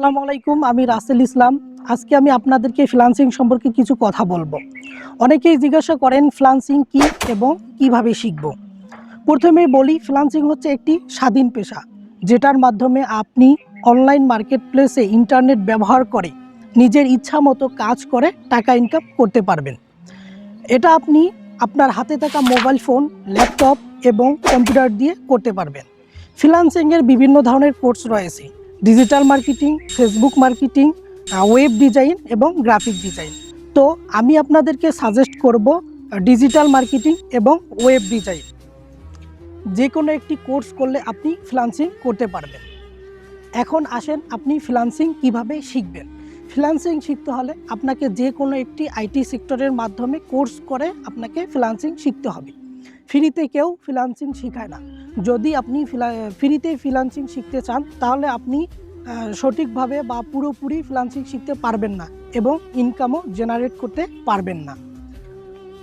আসসালামু আলাইকুম, আমি রাসেল ইসলাম। আজকে আমি আপনাদেরকে ফ্রিল্যান্সিং সম্পর্কে কিছু কথা বলব। অনেকেই জিজ্ঞাসা করেন ফ্রিল্যান্সিং কি এবং কীভাবে শিখব? প্রথমে বলি ফ্রিল্যান্সিং হচ্ছে একটি স্বাধীন পেশা, যেটার মাধ্যমে আপনি অনলাইন মার্কেট প্লেসে ইন্টারনেট ব্যবহার করে নিজের ইচ্ছা মতো কাজ করে টাকা ইনকাম করতে পারবেন। এটা আপনি আপনার হাতে থাকা মোবাইল ফোন, ল্যাপটপ এবং কম্পিউটার দিয়ে করতে পারবেন। ফ্রিল্যান্সিংয়ের বিভিন্ন ধরনের কোর্স রয়েছে। Digital marketing Facebook marketing web design এবং গ্রাফিক ডিজাইন তো আমি আপনাদেরকে সাজেস্ট করব ডিজিটাল মার্কেটিং এবং ওয়েব ডিজাইন যে কোনো একটি কোর্স করলে আপনি ফ্রিল্যান্সিং করতে পারবেন। এখন আসেন, আপনি ফ্রিল্যান্সিং কীভাবে শিখবেন? ফ্রিল্যান্সিং শিখতে হলে আপনাকে যে কোনো একটি আইটি সেক্টরের মাধ্যমে কোর্স করে আপনাকে ফ্রিল্যান্সিং শিখতে হবে। ফ্রিতে কেউ ফ্রিল্যান্সিং শেখায় না। যদি আপনি ফ্রিতে ফ্রিল্যান্সিং শিখতে চান, তাহলে আপনি সঠিকভাবে বা পুরোপুরি ফ্রিল্যান্সিং শিখতে পারবেন না এবং ইনকামও জেনারেট করতে পারবেন না।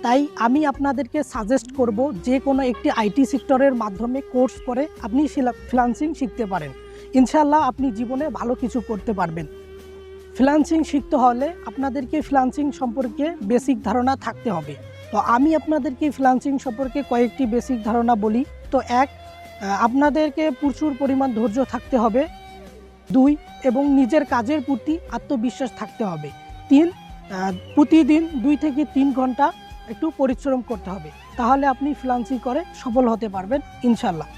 তাই আমি আপনাদেরকে সাজেস্ট করব যে কোনো একটি আইটি সেক্টরের মাধ্যমে কোর্স করে আপনি ফ্রিল্যান্সিং শিখতে পারেন। ইনশাল্লাহ আপনি জীবনে ভালো কিছু করতে পারবেন। ফ্রিল্যান্সিং শিখতে হলে আপনাদেরকে ফ্রিল্যান্সিং সম্পর্কে বেসিক ধারণা থাকতে হবে। তো আমি আপনাদেরকে ফ্রিলান্সিং সম্পর্কে কয়েকটি বেসিক ধারণা বলি। তো এক আপনাদেরকে প্রচুর পরিমাণ ধৈর্য থাকতে হবে। দুই, এবং নিজের কাজের প্রতি আত্মবিশ্বাস থাকতে হবে। তিন প্রতিদিন দুই থেকে তিন ঘণ্টা একটু পরিশ্রম করতে হবে। তাহলে আপনি ফ্রিলান্সিং করে সফল হতে পারবেন ইনশাল্লাহ